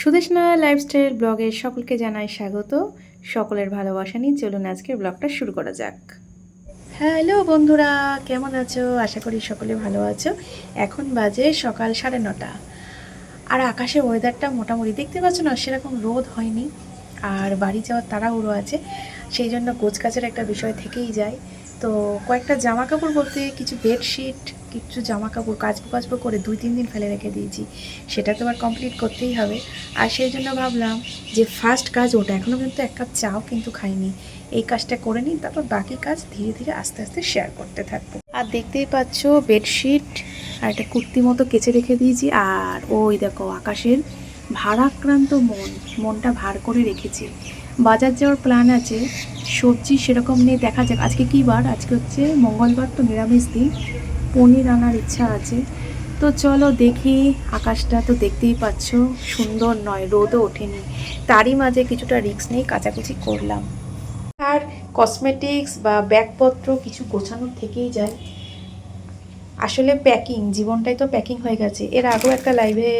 Sudeshna lifestyle ব্লগে সকলকে জানাই স্বাগত। সকলের ভালোবাসা নিয়ে চলুন আজকের ব্লগটা শুরু করা যাক। হ্যালো বন্ধুরা, কেমন আছো? আশা করি সকলে ভালো আছো। এখন বাজে সকাল সাড়ে নটা। আর আকাশে ওয়েদারটা মোটামুটি দেখতে পাচ্ছ না, সেরকম রোদ হয়নি। আর বাড়ি যাওয়ার তাড়াহুড়ো আছে, সেই জন্য গোছকাচের একটা বিষয় থেকেই যায় তো কয়েকটা জামা কাপড় বলতে কিছু বেডশিট কিছু জামা কাপড় কাচবো কাচবো করে দুই তিন দিন ফেলে রেখে দিয়েছি। সেটা তো আবার কমপ্লিট করতেই হবে। আর সেই জন্য ভাবলাম যে ফার্স্ট কাজ ওটা। এখনও কিন্তু এক কাপ চাও কিন্তু খাইনি। এই কাজটা করে নিই, তারপর বাকি কাজ ধীরে ধীরে আস্তে আস্তে শেয়ার করতে থাকব। আর দেখতেই পাচ্ছ বেডশিট আর একটা কুর্তি মতো কেচে রেখে দিয়েছি। আর ওই দেখো আকাশের ভারাক্রান্ত মন, মনটা ভার করে রেখেছি। বাজার যাওয়ার প্ল্যান আছে। সবজি সেরকম নেই, দেখা যাক। আজকে কী বার? আজকে হচ্ছে মঙ্গলবার তো নিরামিষ দিন, পনির আনার ইচ্ছা আছে। তো চলো দেখি, আকাশটা তো দেখতেই পাচ্ছ, সুন্দর নয়, রোদও ওঠেনি। তারই মাঝে কিছুটা রিস্ক নিয়ে কাচাকুচি করলাম। আর কসমেটিক্স বা ব্যাগপত্র কিছু গোছানোর থেকেই যায়। আসলে প্যাকিং জীবনটাই তো প্যাকিং হয়ে গেছে। এর আগেও একটা লাইভে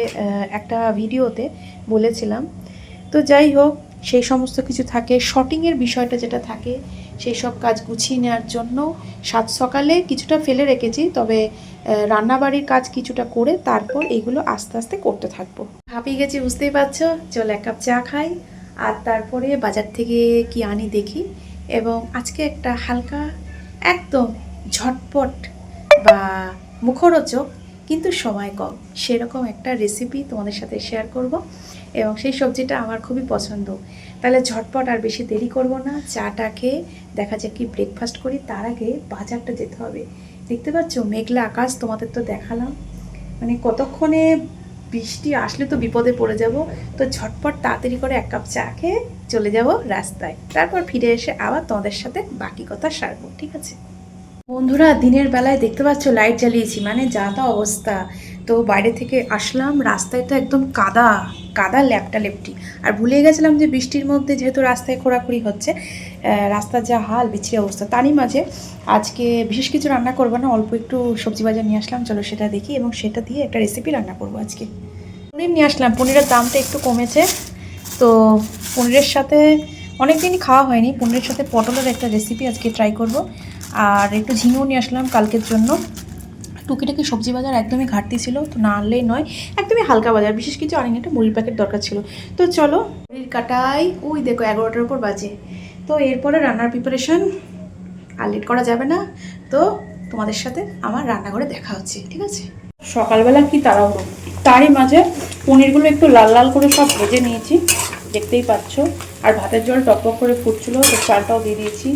একটা ভিডিওতে বলেছিলাম। তো যাই হোক সেই সমস্ত কিছু থাকে। শটিংয়ের বিষয়টা যেটা থাকে, সেই সব কাজ গুছিয়ে নেওয়ার জন্য সাত সকালে কিছুটা ফেলে রেখেছি, তবে রান্নাবাড়ির কাজ কিছুটা করে তারপর এগুলো আস্তে আস্তে করতে থাকব। হাঁপিয়ে গেছি, বুঝতেই পারছ, চল এক কাপ চা খাই, আর তারপরে বাজার থেকে কি আনি দেখি। এবং আজকে একটা হালকা, একদম ঝটপট বা মুখরোচক, কিন্তু সময় কম। সেরকম একটা রেসিপি তোমাদের সাথে শেয়ার করব। এবং সেই সবজিটা আমার খুবই পছন্দ। তাহলে ঝটপট আর বেশি দেরি করব না। চাটা খেয়ে দেখা যাক কি ব্রেকফাস্ট করি। তার আগে বাজারটা যেতে হবে। দেখতে পাচ্ছ? মেঘলা আকাশ তোমাদের তো দেখালাম। মানে কতক্ষণে বৃষ্টি আসলে তো বিপদে পড়ে যাব। তো ঝটপট তাড়াতাড়ি করে এক কাপ চা খেয়ে চলে যাব রাস্তায়। তারপর ফিরে এসে আবার তোমাদের সাথে বাকি কথা সারবো, ঠিক আছে? বন্ধুরা, দিনের বেলায় দেখতে পাচ্ছ লাইট জ্বালিয়েছি। মানে যা তা অবস্থা। তো বাইরে থেকে আসলাম, রাস্তায় তো একদম কাদা কাদা ল্যাপটা লেপটি। আর ভুলে গেছিলাম যে বৃষ্টির মধ্যে যেহেতু রাস্তায় খোঁড়াখুড়ি হচ্ছে রাস্তার যা হাল, বিচ্ছিরি অবস্থা, তারই মাঝে আজকে বিশেষ কিছু রান্না করব না, অল্প একটু সবজি বাজার নিয়ে আসলাম, চলো সেটা দেখি এবং সেটা দিয়ে একটা রেসিপি রান্না করব আজকে। পনির নিয়ে আসলাম, পনিরের দামটা একটু কমেছে, তো পনিরের সাথে অনেক দিনই খাওয়া হয়নি, পনিরের সাথে পটলের একটা রেসিপি আজকে ট্রাই করব। আর একটু ঝিঙেও নিয়ে আসলাম কালকের জন্য। টুকিটাকি সবজি বাজার একদমই ঘাটতি ছিল, তো না আনলেই নয়, একদমই হালকা বাজার। বিশেষ কিছু আনিনি, একটা মুড়ির প্যাকেট দরকার ছিল। তো চলো, মুড়ির কাটাই ওই দেখো এগারোটার উপর বাজে। তো এরপরে রান্নার প্রিপারেশন আর লেট করা যাবে না। তো তোমাদের সাথে আমার রান্নাঘরে দেখা হচ্ছে, ঠিক আছে? সকালবেলা কি তাড়াহুড়ো? তারই মাঝে পনিরগুলো একটু লাল লাল করে সব ভেজে নিয়েছি, দেখতেই পাচ্ছ। আর ভাতের জল টকটক করে ফুটছিল, তো চালটাও দিয়ে দিয়েছি।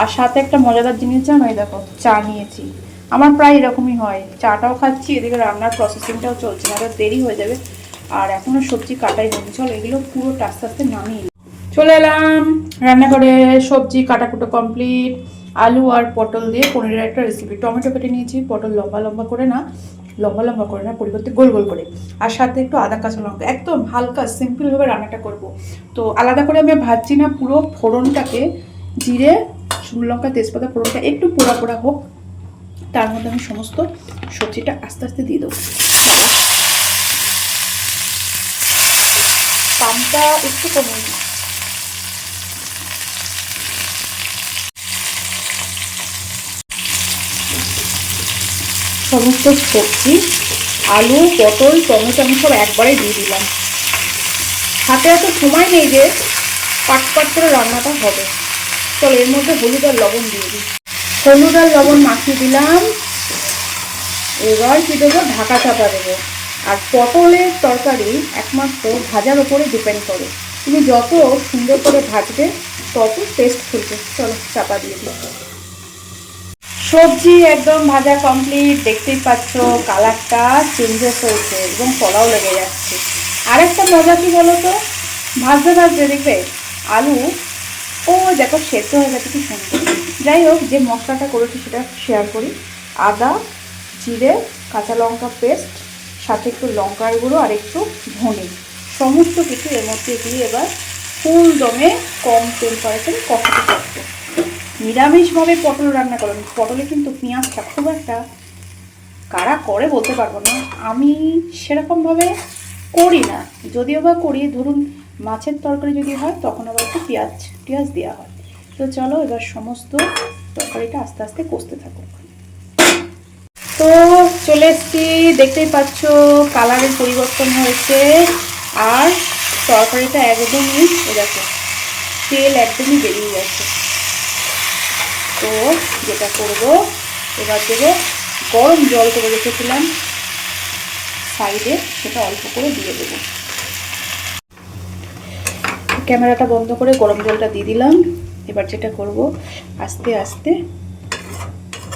আর সাথে একটা মজাদার জিনিস জানো দেখো, চা নিয়েছি। আমার প্রায় এরকমই হয়। চাটাও খাচ্ছি, এদিকে রান্নার প্রসেসিংটাও চলছে, না দেরি হয়ে যাবে। আর এখনও সবজি কাটাই হয়নি। চল, এগুলো পুরো আস্তে আস্তে নামিয়ে। চলে এলাম রান্নাঘরে। সবজি কাটাকুটো কমপ্লিট আলু আর পটল দিয়ে পনিরের একটা রেসিপি টমেটো কেটে নিয়েছি, পটল লম্বা লম্বা করে না, লম্বা লম্বা করে না, পরিবর্তে গোল গোল করে। আর সাথে একটু আদা, কাঁচা লঙ্কা। একদম হালকা সিম্পলভাবে রান্নাটা করব। তো আলাদা করে আমি ভাজছি না, পুরো ফোড়নটাকে, জিরে, শুকনো লঙ্কা, তেজপাতা ফোড়নটা একটু পোড়া পোড়া হোক। তার মধ্যে আমি সমস্ত সবজিটা আস্তে আস্তে দিয়ে দেবো। পামটা একটু দিই। সমস্ত সবজি, আলু, পটল, টমেটো আমি সব একবারে দিয়ে দিলাম। হাতে এত সময় নেই যে পাট পাট করে রান্নাটা হবে। চল এর মধ্যে হলুদ আর লবণ দিয়ে দিই। হলুদ আর লবণ মাখিয়ে দিলাম। এবার কি দেবো? ঢাকা চাপা দেবো। আর পটলের তরকারি একমাত্র ভাজার ওপরে ডিপেন্ড করে। তুমি যত সুন্দর করে ভাজবে, তত টেস্ট খুলবে চলো, চাপা দিয়ে দিই। সবজি একদম ভাজা কমপ্লিট দেখতেই পাচ্ছ, কালারটা চেঞ্জেস হয়েছে এবং কলাও লেগে যাচ্ছে। আরেকটা মজা কি বলো তো ভাজতে ভাজতে দেখবে, আলু ও দেখো সেদ্ধ হয়ে গেছে, কি সুন্দর। যাই হোক, যে মশলাটা করেছি সেটা শেয়ার করি। আদা, জিরে, কাঁচা লঙ্কা পেস্ট সাথে একটু লঙ্কার গুঁড়ো আর একটু ধনে। সমস্ত কিছু এর মধ্যে দিয়ে এবার ফুল দমে কম টেম্পারেচারে কষাতে করতে নিরামিষভাবে পটল রান্না করেন পটলে কিন্তু পেঁয়াজটা খুব একটা কারা করে বলতে পারব না। আমি সেরকমভাবে করি না। যদিও বা করি, ধরুন মাছের তরকারি যদি হয়, তখন আবার একটু পেঁয়াজ পেঁয়াজ দেওয়া হয়। তো চলো এবার সমস্ত তরকারিটা আস্তে আস্তে কষতে থাকুক তো চলে এসছি, দেখতেই পাচ্ছ কালারের পরিবর্তন হয়েছে। আর তরকারিটা একদমই দেখো, তেল একদমই বেরিয়ে গেছে। তো যেটা করব, এবার দেবো গরম জল করে রেখেছিলাম। সাইডে সেটা অল্প করে দিয়ে দেবো। ক্যামেরাটা বন্ধ করে গরম জলটা দিয়ে দিলাম। এবার যেটা করব, আস্তে আস্তে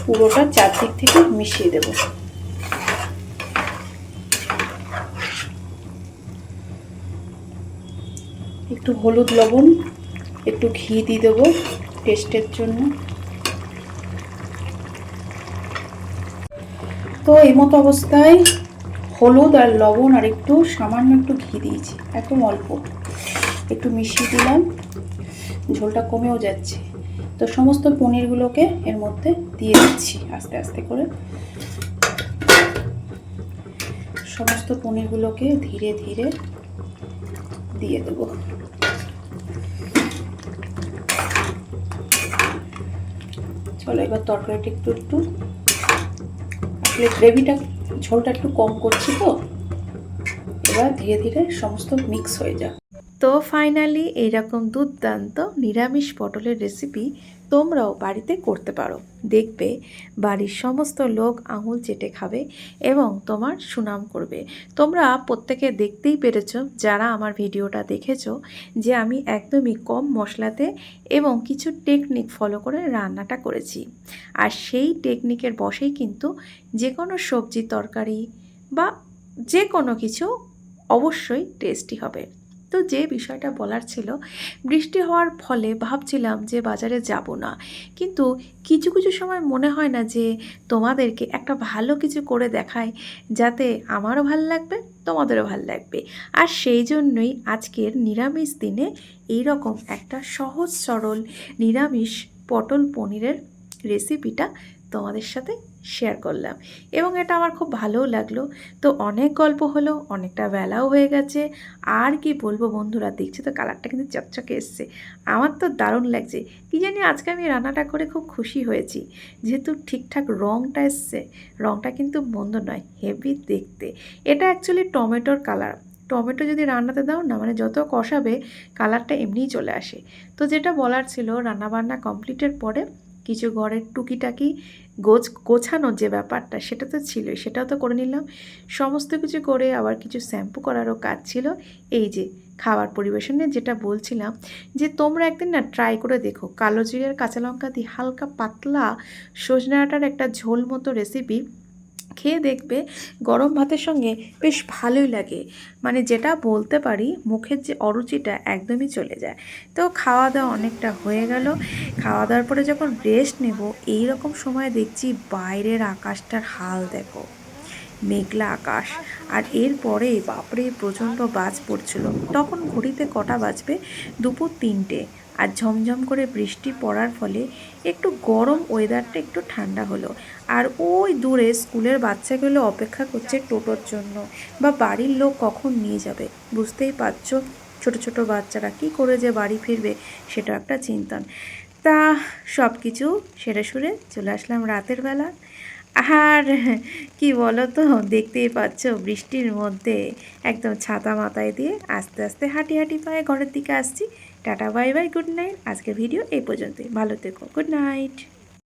পুরোটা চারদিক থেকে মিশিয়ে দেব। একটু হলুদ লবণ, একটু ঘি দিয়ে দেবো টেস্টের জন্য। তো এই মতো অবস্থায় হলুদ আর লবণ আর একটু সামান্য একটু ঘি দিয়েছি, একদম অল্প। একটু মিশিয়ে দিলাম। ঝোলটা কমেও যাচ্ছে। তো সমস্ত পনিরগুলোকে এর মধ্যে দিয়ে দিচ্ছি আস্তে আস্তে করে। সমস্ত পনিরগুলোকে ধীরে ধীরে দিয়ে দেবো। চলো এবার তরকারিটা একটু একটু। আসলে গ্রেভিটা, ঝোলটা একটু কম করছি তো। এবার ধীরে ধীরে সমস্ত মিক্স হয়ে যাক। তো ফাইনালি এইরকম দুর্দান্ত নিরামিষ পটলের রেসিপি তোমরাও বাড়িতে করতে পারো। দেখবে বাড়ির সমস্ত লোক আঙুল চেটে খাবে এবং তোমার সুনাম করবে। তোমরা প্রত্যেকে দেখতেই পেরেছ, যারা আমার ভিডিওটা দেখেছ, যে আমি একদমই কম মশলাতে এবং কিছু টেকনিক ফলো করে রান্নাটা করেছি। আর সেই টেকনিকের বশেই কিন্তু যে কোনো সবজি তরকারি বা যে কোনো কিছু অবশ্যই টেস্টি হবে। তো যে বিষয়টা বলার ছিল, বৃষ্টি হওয়ার ফলে ভাবছিলাম যে বাজারে যাব না। কিন্তু কিছু কিছু সময় মনে হয় না যে তোমাদেরকে একটা ভালো কিছু করে দেখায় যাতে আমারও ভালো লাগবে, তোমাদেরও ভালো লাগবে। আর সেই জন্যই আজকের নিরামিষ দিনে এই রকম একটা সহজ, সরল নিরামিষ পটল পনিরের রেসিপিটা তোমাদের সাথে শেয়ার করলাম। এবং এটা আমার খুব ভালোও লাগল। তো অনেক গল্প হলো, অনেকটা বেলাও হয়ে গেছে। আর কি বলব বন্ধুরা, দেখছি তো কালারটা কিন্তু চকচকে এসছে। আমার তো দারুণ লাগছে। কি জানি আজকে আমি রান্নাটা করে খুব খুশি হয়েছি। যেহেতু ঠিকঠাক রঙটা এসছে রঙটা কিন্তু মন্দ নয় হেভি দেখতে। এটা অ্যাকচুয়ালি টমেটোর কালার টমেটো যদি রান্নাতে দাও, না মানে যত কষাবে কালারটা এমনিই চলে আসে। তো যেটা বলার ছিল, রান্নাবান্না কমপ্লিটের পরে কিছু ঘরের টুকিটাকি গোছ, গোছানোর যে ব্যাপারটা, সেটা তো ছিল সেটাও তো করে নিলাম। সমস্ত কিছু করে আবার কিছু শ্যাম্পু করারও কাজ ছিল। এই যে, খাবার পরিবেশনে যেটা বলছিলাম, যে তোমরা একদিন না ট্রাই করে দেখো, কালো জিরের কাঁচা লঙ্কা দিয়ে হালকা পাতলা সজনাটার একটা ঝোল মতো রেসিপি খেয়ে দেখবে গরম ভাতের সঙ্গে বেশ ভালোই লাগে। মানে যেটা বলতে পারি, মুখের যে অরুচিটা একদমই চলে যায়। তো খাওয়া দাওয়া অনেকটা হয়ে গেল। খাওয়া দাওয়ার পরে যখন রেস্ট নেব এই রকম সময় দেখছি বাইরের আকাশটার হাল দেখো। মেঘলা আকাশ। আর এরপরে বাপরে, প্রচণ্ড বাজ পড়ছিল। তখন ঘড়িতে কটা বাজবে? দুপুর তিনটে। আর ঝমঝম করে বৃষ্টি পড়ার ফলে একটু গরম ওয়েদারটা একটু ঠান্ডা হলো। আর ওই দূরে স্কুলের বাচ্চাগুলো অপেক্ষা করছে টোটোর জন্য বা বাড়ির লোক কখন নিয়ে যাবে? বুঝতেই পারছ ছোট ছোট বাচ্চারা কি করে যে বাড়ি ফিরবে সেটা একটা চিন্তন তা সব কিছু সেরে সুরে চলে আসলাম রাতের বেলা। আর কি বলো তো দেখতেই পাচ্ছ বৃষ্টির মধ্যে একদম ছাতা মাথায় দিয়ে আস্তে আস্তে হাঁটি হাঁটি পায়ে ঘরের দিকে আসছি। Tata bye bye good night. আজকের ভিডিও এই পর্যন্তই। ভালো থেকো গুড নাইট।